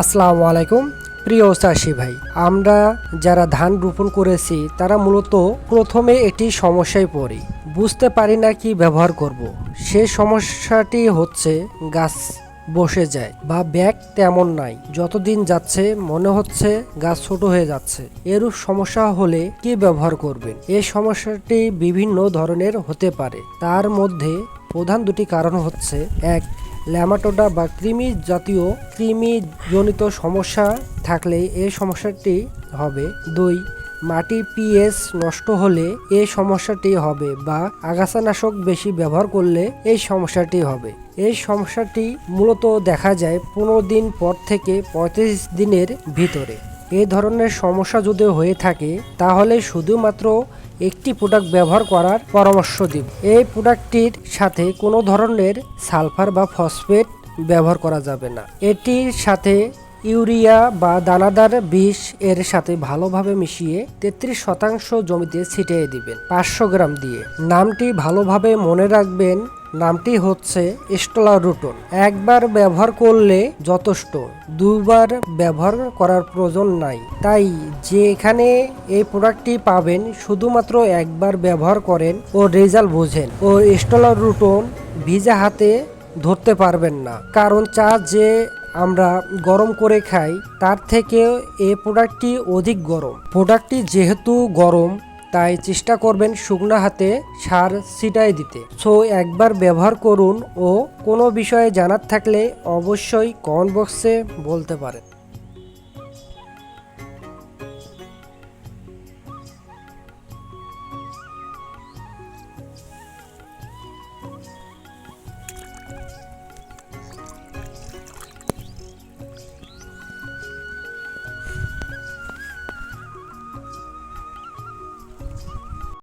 আসসালামু আলাইকুম। প্রিয় চাষি ভাই, আমরা যারা ধান রোপণ করেছি, তারা মূলত প্রথমে একটি সমস্যায় পড়ি। বুঝতে পারি না কি ব্যবহার করব। সে সমস্যাটি হচ্ছে, গাছ বসে যায় বা ব্যাগ তেমন নাই। যতদিন যাচ্ছে, মনে হচ্ছে গাছ ছোট হয়ে যাচ্ছে। এরূপ সমস্যা হলে কি ব্যবহার করবেন? এই সমস্যাটি বিভিন্ন ধরনের হতে পারে। তার মধ্যে প্রধান দুটি কারণ হচ্ছে, এক ল্যামাটোডা বা কৃমি জাতীয় কৃমি জনিত সমস্যা থাকলে এই সমস্যাটি হবে। দুই মাটির পিএস নষ্ট হলে এই সমস্যাটি হবে বা আগাছানাশক বেশি ব্যবহার করলে এই সমস্যাটি হবে। এই সমস্যাটি মূলত দেখা যায় পনেরো দিন পর থেকে পঁয়ত্রিশ দিনের ভিতরে। এই ধরনের সমস্যা যদি হয়ে থাকে, তাহলে শুধুমাত্র একটি প্রোডাক্ট ব্যবহার করার পরামর্শ দিব এই প্রোডাক্টটির সাথে কোনো ধরনের সালফার বা ফসফেট ব্যবহার করা যাবে না। এটির সাথে ইউরিয়া বা দানাদার বিষ এর সাথে ভালোভাবে মিশিয়ে তেত্রিশ শতাংশ জমিতে ছিটিয়ে দিবেন পাঁচশো গ্রাম দিয়ে। নামটি ভালোভাবে মনে রাখবেন নামটি হচ্ছে স্টোলা রুটন একবার ব্যবহার করলে যথেষ্ট, দুবার ব্যবহার করার প্রয়োজন নাই। তাই যে এখানে এই প্রোডাক্টটি পাবেন, শুধুমাত্র একবার ব্যবহার করেন ও রেজাল্ট বোঝেন। ও স্টোলা রুটন ভিজা হাতে ধরতে পারবেন না। কারণ চা যে আমরা গরম করে খাই, তার থেকে এ প্রোডাক্টটি অধিক গরম। প্রোডাক্টটি যেহেতু গরম তাই চেষ্টা করবেন শুকনো হাতে সার ছিটাই দিতে। সো একবার ব্যবহার করুন ও কোনো বিষয়ে জানার থাকলে অবশ্যই কমেন্ট বক্সে বলতে পারেন।